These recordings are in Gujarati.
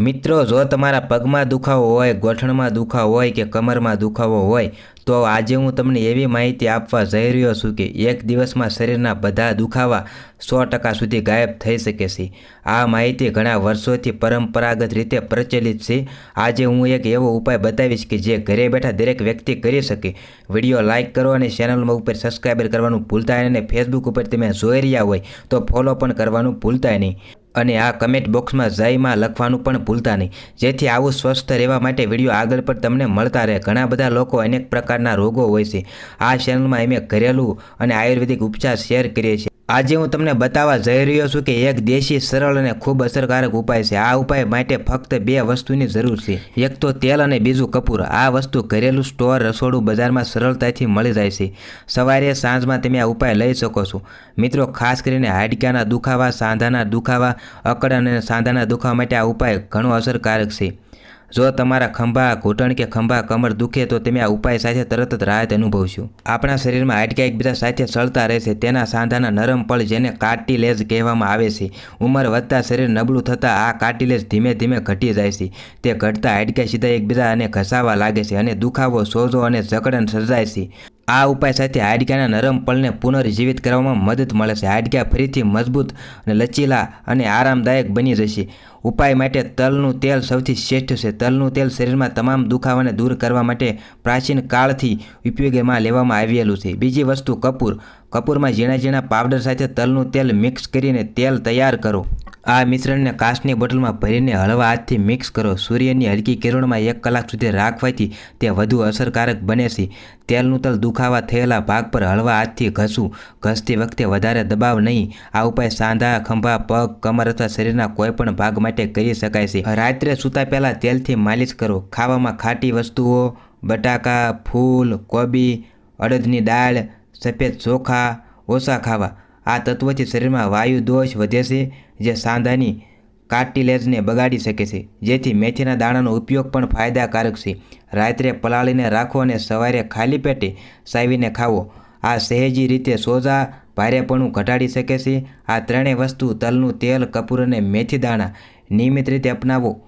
મિત્રો, જો તમારા પગમાં દુખાવો હોય, ગોઠણમાં દુખાવો હોય કે કમરમાં દુખાવો હોય, તો આજે હું તમને એવી માહિતી આપવા જઈ રહ્યો છું કે એક દિવસમાં શરીરના બધા દુખાવા સો ટકા સુધી ગાયબ થઈ શકે છે. આ માહિતી ઘણા વર્ષોથી પરંપરાગત રીતે પ્રચલિત છે. આજે હું એક એવો ઉપાય બતાવીશ કે જે ઘરે બેઠા દરેક વ્યક્તિ કરી શકે. વીડિયો લાઇક કરો અને ચેનલમાં ઉપર સબસ્ક્રાઈબર કરવાનું ભૂલતા નહીં અને ફેસબુક ઉપર તમે જોઈ રહ્યા હોય તો ફોલો પણ કરવાનું ભૂલતા નહીં. અને આ કમેન્ટ બોક્સમાં જયમાં લખવાનું પણ ભૂલતા નહીં. જેથી આવું સ્વસ્થ રહેવા માટે વીડિયો આગળ પર તમને મળતા રહે. ઘણા બધા લોકો અનેક પ્રકારના રોગો હોય છે. આ ચેનલમાં અમે ઘરેલું અને આયુર્વેદિક ઉપચાર શેર કરીએ છીએ. આજે હું તમને બતાવવા જઈ રહ્યો છું કે એક દેશી સરળ અને ખૂબ અસરકારક ઉપાય છે. આ ઉપાય માટે ફક્ત બે વસ્તુની જરૂર છે. એક તો તેલ અને બીજું કપૂર. આ વસ્તુ ઘરેલું સ્ટોર રસોડું બજારમાં સરળતાથી મળી જાય છે. સવારે સાંજમાં તમે આ ઉપાય લઈ શકો છો. મિત્રો, ખાસ કરીને હાડકાના દુખાવા, સાંધાના દુખાવા અકડ અને સાંધાના દુખાવા માટે આ ઉપાય ઘણો અસરકારક છે. જો તમારા ખંભા ઘૂંટણ કે ખંભા કમર દુખે તો તમે આ ઉપાય સાથે તરત જ રાહત અનુભવશો. આપણા શરીરમાં હાડકા એકબીજા સાથે સળતા રહેશે. તેના સાંધાના નરમ પળ જેને કાર્ટિલેજ કહેવામાં આવે છે. ઉંમર વધતા શરીર નબળું થતાં આ કાર્ટિલેજ ધીમે ધીમે ઘટી જાય છે. તે ઘટતા હાડકા સીધા એકબીજા અને ઘસાવા લાગે છે અને દુખાવો, સોજો અને જકડન સર્જાય છે. આ ઉપાય સાથે હાડકાના નરમ પળને પુનર્જીવિત કરવામાં મદદ મળે છે. હાડકા ફરીથી મજબૂત અને લચીલા અને આરામદાયક બની જશે. ઉપાય માટે તલનું તેલ સૌથી શ્રેષ્ઠ છે. તલનું તેલ શરીરમાં તમામ દુખાવાને દૂર કરવા માટે પ્રાચીન કાળથી ઉપયોગમાં લેવામાં આવેલું છે. બીજી વસ્તુ કપૂર. કપૂરમાં ઝીણા ઝીણા પાવડર સાથે તલનું તેલ મિક્સ કરીને તેલ તૈયાર કરો. આ મિશ્રણને કાચની બોટલમાં ભરીને હળવા હાથથી મિક્સ કરો. સૂર્યની હલકી કિરણમાં એક કલાક સુધી રાખવાથી તે વધુ અસરકારક બને છે. તેલનું તલ દુખાવા થયેલા ભાગ પર હળવા હાથથી ઘસવું. ઘસતી વખતે વધારે દબાવ નહીં. આ ઉપાય સાંધા, ખંભા, પગ, કમર અથવા શરીરના કોઈપણ ભાગ માટે કરી શકાય છે. રાત્રે સૂતા પહેલાં તેલથી માલિશ કરો. ખાવામાં ખાટી વસ્તુઓ, બટાકા, ફૂલ, કોબી, અડદની દાળ, સફેદ ચોખા, ઓછા ખાવા. આ તત્વથી શરીરમાં વાયુ દોષ વધે છે, જે સાંધાની કાર્ટિલેજને બગાડી શકે છે. જેથી મેથીના દાણાનો ઉપયોગ પણ ફાયદાકારક છે. રાત્રે પલાળીને રાખો અને સવારે ખાલી પેટે સાવીને ખાવો. આ સહેજી રીતે સોજા, ભારેપણું ઘટાડી શકે છે. આ ત્રણેય વસ્તુ તલનું તેલ, કપૂર અને મેથી દાણા નિયમિત રીતે અપનાવો.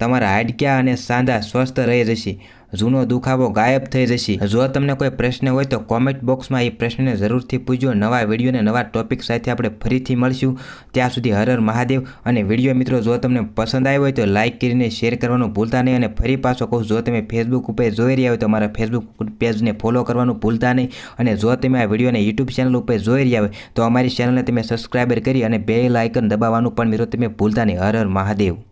તમારા હાડક્યા અને સાંધા સ્વસ્થ રહી જશે. જૂનો દુખાવો ગાયબ થઈ જશે. જો તમને કોઈ પ્રશ્ન હોય તો કોમેન્ટ બોક્સમાં એ પ્રશ્નને જરૂરથી પૂછજો. નવા વીડિયો અને નવા ટોપિક સાથે આપણે ફરીથી મળશું. ત્યાં સુધી હર હર મહાદેવ. અને વીડિયો મિત્રો, જો તમને પસંદ આવ્યો હોય તો લાઇક કરીને શેર કરવાનું ભૂલતા નહીં. અને ફરી પાછો કહું, જો તમે ફેસબુક ઉપર જોઈ રહ્યા હોય તો અમારા ફેસબુક પેજને ફોલો કરવાનું ભૂલતા નહીં. અને જો તમે આ વિડીયોને યુટ્યુબ ચેનલ ઉપર જોઈ રહ્યા હોય તો અમારી ચેનલને તમે સબસ્ક્રાઈબર કરી અને બે લાઇકન દબાવવાનું પણ મિત્રો તમે ભૂલતા નહીં. હરર હર મહાદેવ.